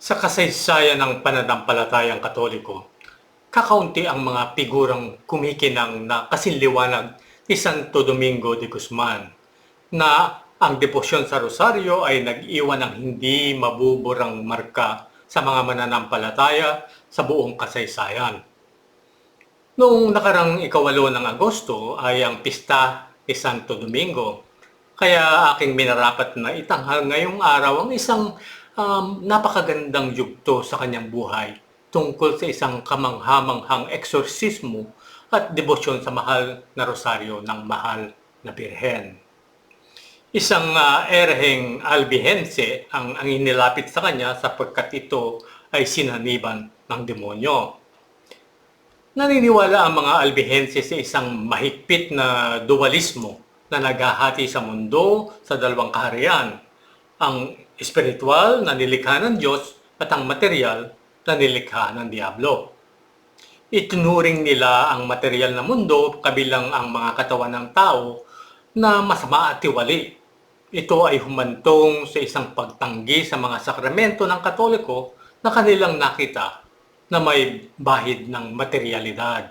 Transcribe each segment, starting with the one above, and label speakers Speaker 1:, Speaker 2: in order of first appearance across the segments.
Speaker 1: Sa kasaysayan ng pananampalatayang katoliko, kakaunti ang mga figurang kumikinang na kasinliwanag ni Santo Domingo de Guzman na ang debosyon sa rosaryo ay nag-iwan ng hindi mabuburang marka sa mga mananampalataya sa buong kasaysayan. Noong nakarang ikawalo ng Agosto ay ang pista ni Santo Domingo. Kaya aking minarapat na itanghal ngayong araw ang isang um, napakagandang yugto sa kanyang buhay tungkol sa isang kamanghamanghang eksorsismo at debosyon sa mahal na rosaryo ng mahal na birhen. Isang uh, erheng albihense ang, ang inilapit sa kanya sapagkat ito ay sinaniban ng demonyo. Naniniwala ang mga albihense sa isang mahigpit na dualismo na naghahati sa mundo sa dalawang kaharian, ang espiritual na nilikha ng Diyos at ang material na nilikha ng Diablo. Itunuring nila ang material na mundo kabilang ang mga katawan ng tao na masama at tiwali. Ito ay humantong sa isang pagtanggi sa mga sakramento ng Katoliko na kanilang nakita na may bahid ng materialidad.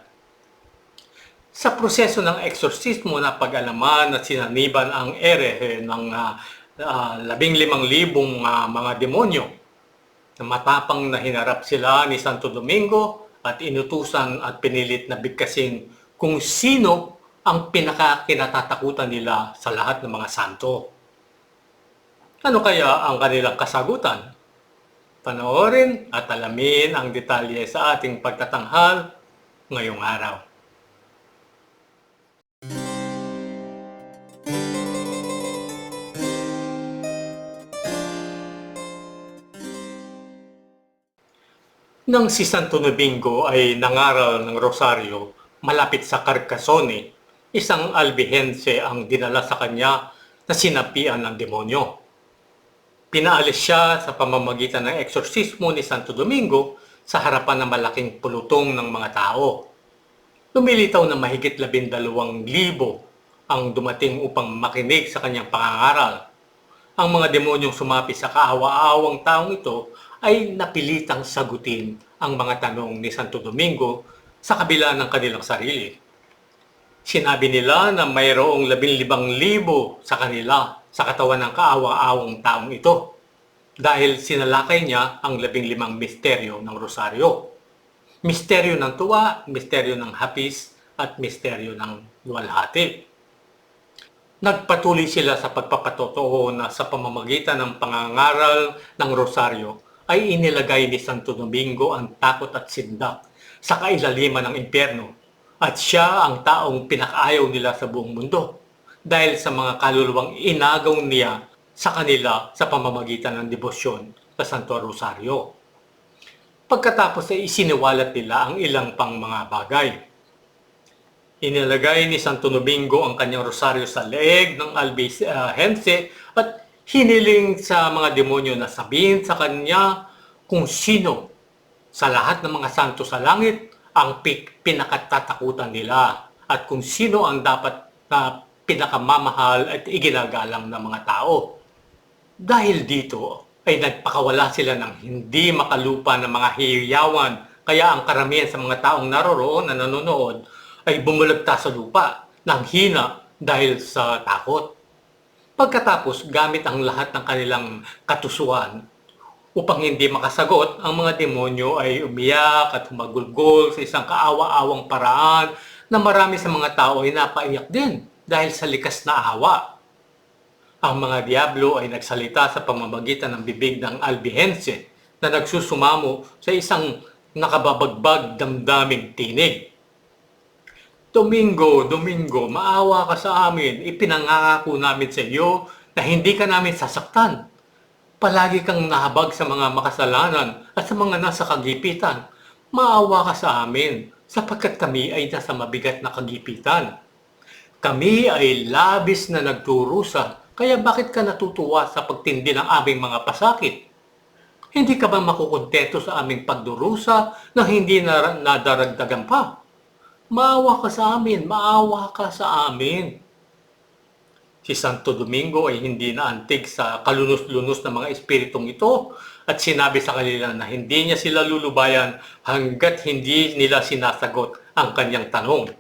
Speaker 1: Sa proseso ng eksorsismo na pag-alaman at sinaniban ang ere ng uh, uh, labing limang libong uh, mga demonyo na matapang na hinarap sila ni Santo Domingo at inutusan at pinilit na bigkasin kung sino ang pinakakinatatakutan nila sa lahat ng mga santo. Ano kaya ang kanilang kasagutan? Panoorin at alamin ang detalye sa ating pagtatanghal ngayong araw. Nang si Santo Domingo ay nangaral ng rosaryo malapit sa Carcassonne, isang albihense ang dinala sa kanya na sinapian ng demonyo. Pinaalis siya sa pamamagitan ng eksorsismo ni Santo Domingo sa harapan ng malaking pulutong ng mga tao. Lumilitaw na mahigit labindalawang libo ang dumating upang makinig sa kanyang pangangaral. Ang mga demonyong sumapi sa kaawa-awang taong ito ay napilitang sagutin ang mga tanong ni Santo Domingo sa kabila ng kanilang sarili. Sinabi nila na mayroong labinlibang libo sa kanila sa katawan ng kaawa-awang taong ito dahil sinalakay niya ang labing limang misteryo ng rosaryo. Misteryo ng tuwa, misteryo ng hapis, at misteryo ng luwalhati. Nagpatuloy sila sa pagpapatotoo na sa pamamagitan ng pangangaral ng rosaryo ay inilagay ni Santo Domingo ang takot at sindak sa kailaliman ng impyerno at siya ang taong pinakaayaw nila sa buong mundo dahil sa mga kaluluwang inagaw niya sa kanila sa pamamagitan ng debosyon sa Santo Rosario. Pagkatapos ay isiniwalat nila ang ilang pang mga bagay. Inilagay ni Santo Domingo ang kanyang rosaryo sa leeg ng albihense at hiniling sa mga demonyo na sabihin sa kanya kung sino sa lahat ng mga santo sa langit ang pinakatatakutan nila at kung sino ang dapat na pinakamamahal at iginagalang ng mga tao. Dahil dito ay nagpakawala sila ng hindi makalupa ng mga hiyawan kaya ang karamihan sa mga taong naroroon na nanonood ay bumulagta sa lupa ng hina dahil sa takot. Pagkatapos, gamit ang lahat ng kanilang katusuan upang hindi makasagot, ang mga demonyo ay umiyak at humagulgol sa isang kaawa-awang paraan na marami sa mga tao ay napaiyak din dahil sa likas na awa. Ang mga diablo ay nagsalita sa pamamagitan ng bibig ng albihense na nagsusumamo sa isang nakababagbag damdaming tinig. Domingo, Domingo, maawa ka sa amin. Ipinangako namin sa iyo na hindi ka namin sasaktan. Palagi kang nahabag sa mga makasalanan at sa mga nasa kagipitan. Maawa ka sa amin sapagkat kami ay nasa mabigat na kagipitan. Kami ay labis na nagturusa, kaya bakit ka natutuwa sa pagtindi ng aming mga pasakit? Hindi ka ba makukontento sa aming pagdurusa na hindi na nadaragdagan pa? Maawa ka sa amin, maawa ka sa amin. Si Santo Domingo ay hindi na antig sa kalunos-lunos ng mga espiritong ito at sinabi sa kanila na hindi niya sila lulubayan hanggat hindi nila sinasagot ang kanyang tanong.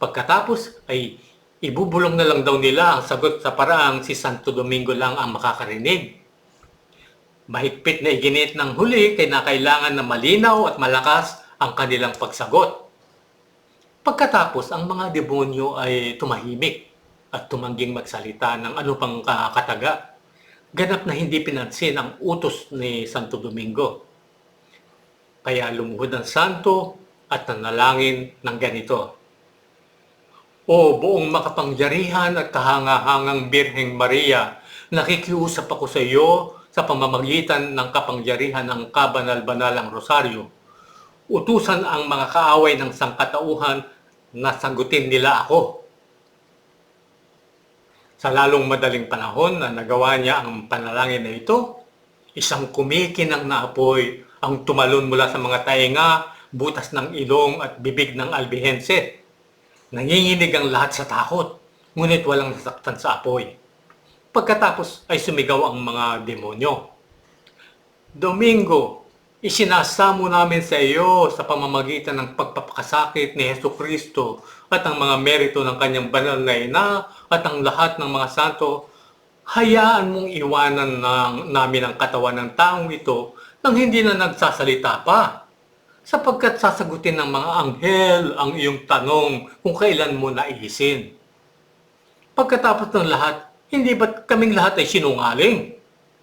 Speaker 1: Pagkatapos ay ibubulong na lang daw nila ang sagot sa paraang si Santo Domingo lang ang makakarinig. Mahigpit na iginit ng huli kay na na malinaw at malakas ang kanilang pagsagot. Pagkatapos, ang mga demonyo ay tumahimik at tumangging magsalita ng ano pang kataga ganap na hindi pinansin ang utos ni Santo Domingo. Kaya lumuhod ang santo at nanalangin ng ganito. O buong makapangyarihan at kahangahangang Birheng Maria, nakikiusap ako sa iyo sa pamamagitan ng kapangyarihan ng kabanal-banalang rosaryo. Utusan ang mga kaaway ng sangkatauhan na sagutin nila ako sa lalong madaling panahon na nagawa niya ang panalangin na ito, isang kumikinang na apoy ang tumalon mula sa mga tainga, butas ng ilong at bibig ng albihense. Nanginginig ang lahat sa takot, ngunit walang nasaktan sa apoy. Pagkatapos ay sumigaw ang mga demonyo. Domingo, isinasamo namin sa iyo sa pamamagitan ng pagpapakasakit ni Heso Kristo at ang mga merito ng kanyang banal na ina at ang lahat ng mga santo, hayaan mong iwanan ng, namin ang katawan ng taong ito nang hindi na nagsasalita pa. Sapagkat sasagutin ng mga anghel ang iyong tanong kung kailan mo naihisin. Pagkatapos ng lahat, hindi ba't kaming lahat ay sinungaling?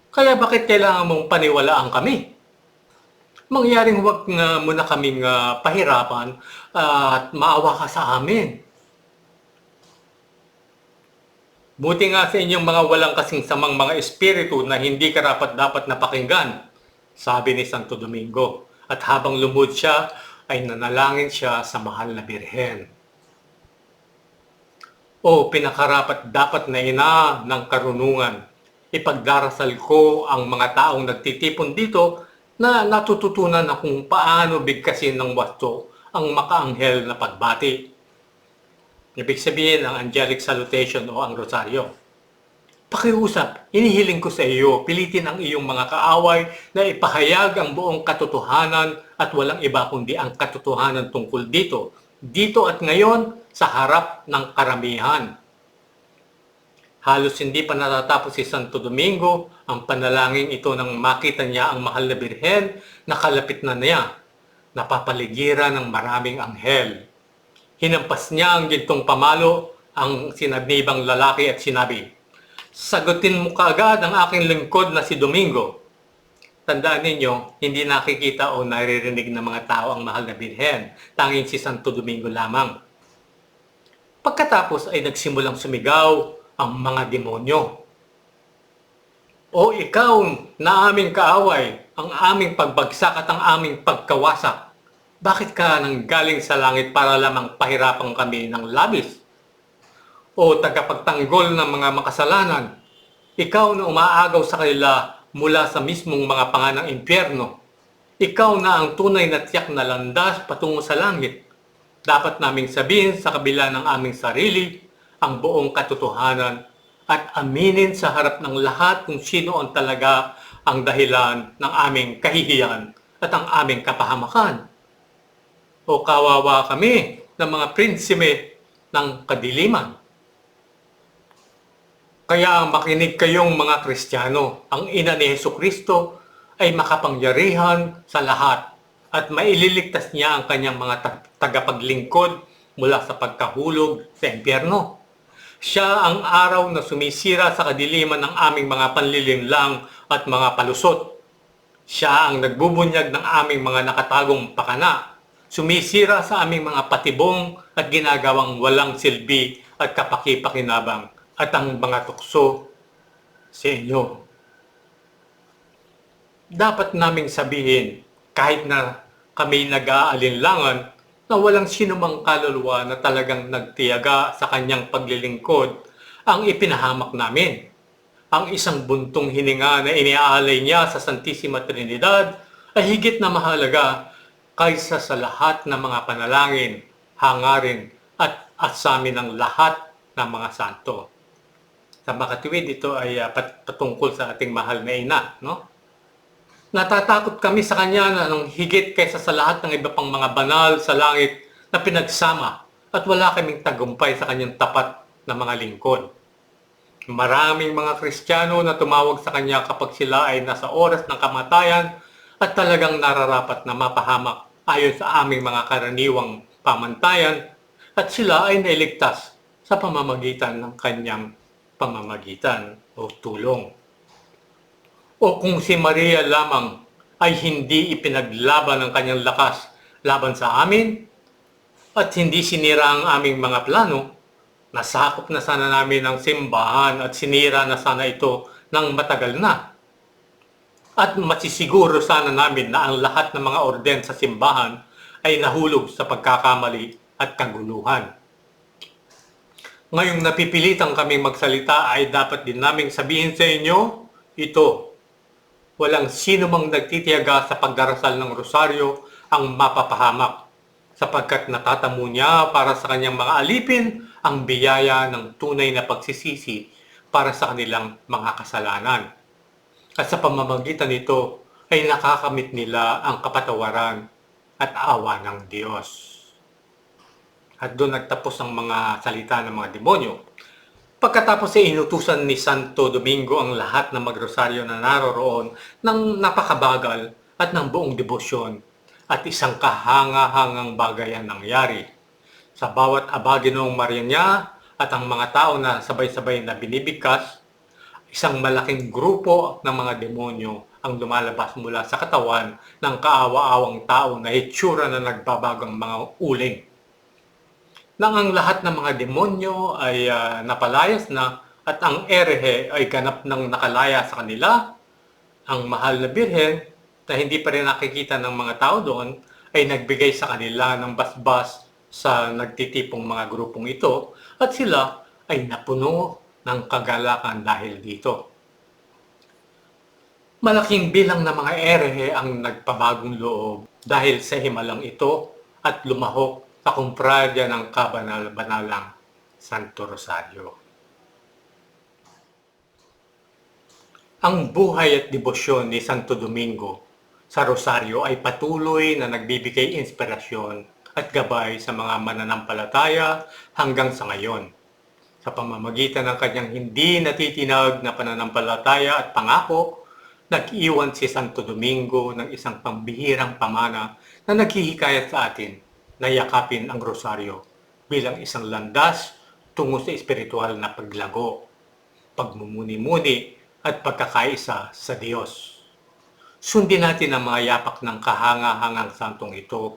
Speaker 1: Kaya bakit kailangan mong paniwalaan kami? Mangyaring huwag nga muna kaming uh, pahirapan uh, at maawa ka sa amin. Buti nga sa inyong mga walang kasing samang mga espiritu na hindi karapat dapat napakinggan, sabi ni Santo Domingo. At habang lumod siya, ay nanalangin siya sa mahal na birhen. O pinakarapat dapat na ina ng karunungan, ipagdarasal ko ang mga taong nagtitipon dito na natututunan na kung paano bigkasin ng wasto ang makaanghel na pagbati. Ibig sabihin ang angelic salutation o ang rosaryo. Pakiusap, inihiling ko sa iyo, pilitin ang iyong mga kaaway na ipahayag ang buong katotohanan at walang iba kundi ang katotohanan tungkol dito, dito at ngayon sa harap ng karamihan. Halos hindi pa natatapos si Santo Domingo ang panalangin ito nang makita niya ang mahal na birhen na kalapit na niya, napapaligiran ng maraming anghel. Hinampas niya ang gintong pamalo ang sinabnibang lalaki at sinabi, sagutin mo kaagad ang aking lingkod na si Domingo. Tandaan ninyo, hindi nakikita o naririnig ng mga tao ang mahal na birhen, tanging si Santo Domingo lamang. Pagkatapos ay nagsimulang sumigaw ang mga demonyo. O ikaw na aming kaaway, ang aming pagbagsak at ang aming pagkawasak, bakit ka nang galing sa langit para lamang pahirapan kami ng labis? o tagapagtanggol ng mga makasalanan. Ikaw na umaagaw sa kanila mula sa mismong mga panga ng impyerno. Ikaw na ang tunay na tiyak na landas patungo sa langit. Dapat naming sabihin sa kabila ng aming sarili ang buong katotohanan at aminin sa harap ng lahat kung sino ang talaga ang dahilan ng aming kahihiyan at ang aming kapahamakan. O kawawa kami ng mga prinsime ng kadiliman. Kaya makinig kayong mga Kristiyano, ang ina ni Heso Kristo ay makapangyarihan sa lahat at maililigtas niya ang kanyang mga tagapaglingkod mula sa pagkahulog sa impyerno. Siya ang araw na sumisira sa kadiliman ng aming mga panlilinlang at mga palusot. Siya ang nagbubunyag ng aming mga nakatagong pakana, sumisira sa aming mga patibong at ginagawang walang silbi at kapaki-pakinabang at ang mga tukso sa inyo. Dapat naming sabihin, kahit na kami nag-aalinlangan, na walang sinumang kaluluwa na talagang nagtiyaga sa kanyang paglilingkod ang ipinahamak namin. Ang isang buntong hininga na iniaalay niya sa Santissima Trinidad ay higit na mahalaga kaysa sa lahat ng mga panalangin, hangarin at asamin ng lahat ng mga santo sa makatuwid, ito ay uh, patungkol sa ating mahal na ina, no? Natatakot kami sa Kanya na ng higit kaysa sa lahat ng iba pang mga banal sa langit na pinagsama at wala kaming tagumpay sa Kanyang tapat na mga lingkod. Maraming mga Kristiyano na tumawag sa Kanya kapag sila ay nasa oras ng kamatayan at talagang nararapat na mapahamak ayon sa aming mga karaniwang pamantayan at sila ay nailigtas sa pamamagitan ng Kanyang pamamagitan o tulong. O kung si Maria lamang ay hindi ipinaglaban ng kanyang lakas laban sa amin at hindi sinira ang aming mga plano, nasakop na sana namin ang simbahan at sinira na sana ito ng matagal na. At masisiguro sana namin na ang lahat ng mga orden sa simbahan ay nahulog sa pagkakamali at kaguluhan. Ngayong napipilitan kaming magsalita ay dapat din naming sabihin sa inyo, ito, walang sino mang nagtitiyaga sa pagdarasal ng rosaryo ang mapapahamak sapagkat natatamo niya para sa kanyang mga alipin ang biyaya ng tunay na pagsisisi para sa kanilang mga kasalanan. At sa pamamagitan nito ay nakakamit nila ang kapatawaran at awa ng Diyos. At doon nagtapos ang mga salita ng mga demonyo. Pagkatapos ay inutusan ni Santo Domingo ang lahat ng magrosaryo na naroroon ng napakabagal at ng buong debosyon at isang kahanga-hangang bagay ang nangyari. Sa bawat abaginong Marianya at ang mga tao na sabay-sabay na binibigkas, isang malaking grupo ng mga demonyo ang lumalabas mula sa katawan ng kaawa-awang tao na itsura na nagbabagang mga uling nang ang lahat ng mga demonyo ay ah, napalayas na at ang erehe ay ganap ng nakalaya sa kanila, ang mahal na birhen na hindi pa rin nakikita ng mga tao doon ay nagbigay sa kanila ng basbas sa nagtitipong mga grupong ito at sila ay napuno ng kagalakan dahil dito. Malaking bilang ng mga erehe ang nagpabagong loob dahil sa himalang ito at lumahok sa kumpradya ng kabanal-banalang Santo Rosario. Ang buhay at debosyon ni Santo Domingo sa Rosario ay patuloy na nagbibigay inspirasyon at gabay sa mga mananampalataya hanggang sa ngayon. Sa pamamagitan ng kanyang hindi natitinag na pananampalataya at pangako, nag-iwan si Santo Domingo ng isang pambihirang pamana na naghihikayat sa atin na yakapin ang rosaryo bilang isang landas tungo sa espiritual na paglago, pagmumuni-muni at pagkakaisa sa Diyos. Sundin natin ang mga yapak ng kahanga-hangang santong ito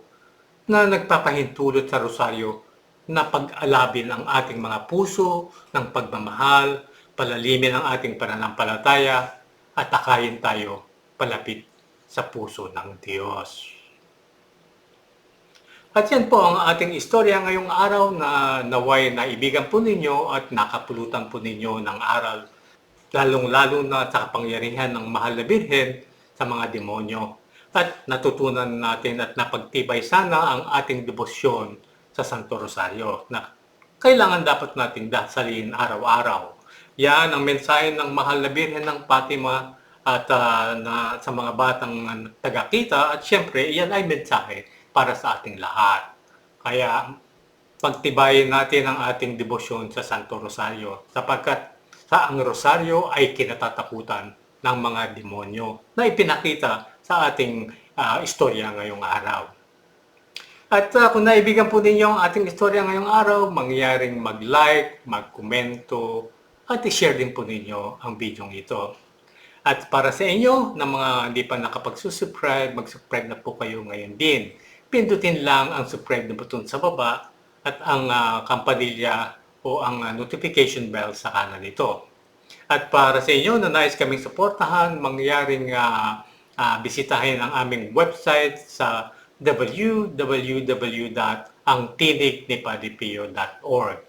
Speaker 1: na nagpapahintulot sa rosaryo na pag-alabin ang ating mga puso ng pagmamahal, palalimin ang ating pananampalataya at akayin tayo palapit sa puso ng Diyos. At yan po ang ating istorya ngayong araw na naway na ibigan po ninyo at nakapulutan po ninyo ng aral, lalong-lalo na sa kapangyarihan ng mahal na birhen sa mga demonyo. At natutunan natin at napagtibay sana ang ating debosyon sa Santo Rosario na kailangan dapat nating dasalin araw-araw. Yan ang mensahe ng mahal na birhen ng Fatima at ah, na, sa mga batang tagakita at syempre yan ay mensahe para sa ating lahat. Kaya pagtibayin natin ang ating debosyon sa Santo Rosario sapagkat sa ang Rosario ay kinatatakutan ng mga demonyo na ipinakita sa ating ah, istorya ngayong araw. At ah, kung naibigan po ninyo ang ating istorya ngayong araw, mangyaring mag-like, mag-komento, at i-share din po ninyo ang video ito. At para sa inyo, na mga hindi pa nakapag-subscribe, mag-subscribe na po kayo ngayon din. Pindutin lang ang subscribe na button sa baba at ang ah, kampanilya o ang ah, notification bell sa kanan nito. At para sa inyo na nais kaming suportahan, mangyaring ah, ah, bisitahin ang aming website sa www.angtinignipadipio.org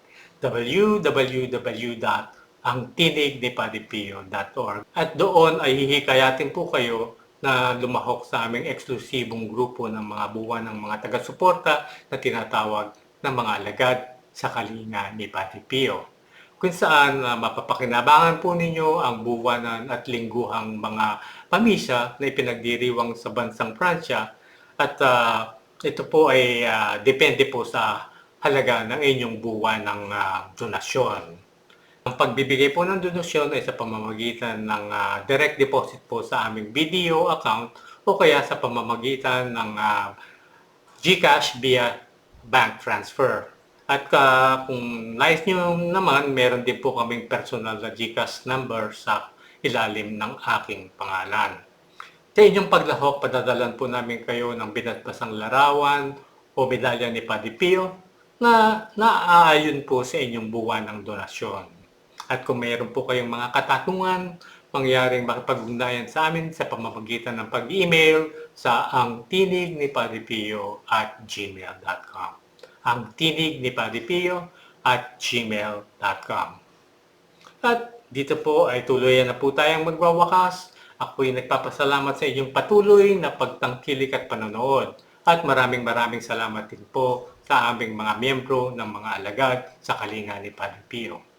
Speaker 1: www.angtinignipadipio.org At doon ay hihikayatin po kayo na lumahok sa aming eksklusibong grupo ng mga buwan ng mga taga-suporta na tinatawag na mga alagad sa kalinga ni Pati Pio kung saan uh, mapapakinabangan po ninyo ang buwanan at lingguhang mga pamisa na ipinagdiriwang sa bansang Pransya at ah, ito po ay ah, depende po sa halaga ng inyong buwan ng ah, donasyon. Ang pagbibigay po ng donasyon ay sa pamamagitan ng ah, direct deposit po sa aming BDO account o kaya sa pamamagitan ng ah, GCash via bank transfer. At ah, kung nais nyo naman, meron din po kaming personal na GCash number sa ilalim ng aking pangalan. Sa inyong paglahok, padadalan po namin kayo ng binatbasang larawan o medalya ni Padre Pio na naaayon po sa inyong buwan ng donasyon. At kung mayroon po kayong mga katatungan, mangyaring makipag-ugnayan sa amin sa pamamagitan ng pag-email sa ang tinig ni Padre Pio at gmail.com. Ang tinig ni Padre Pio at gmail.com. At dito po ay tuluyan na po tayong magwawakas. Ako'y nagpapasalamat sa inyong patuloy na pagtangkilik at panonood. At maraming maraming salamat din po sa aming mga miyembro ng mga alagad sa kalinga ni Padre Pio.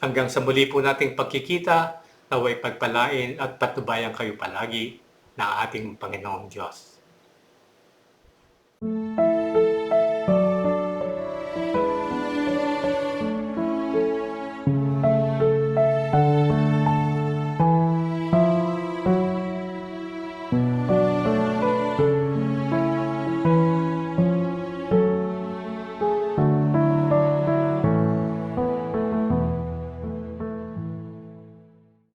Speaker 1: Hanggang sa muli po nating pagkikita, naway pagpalain at patubayan kayo palagi ng ating Panginoong Diyos.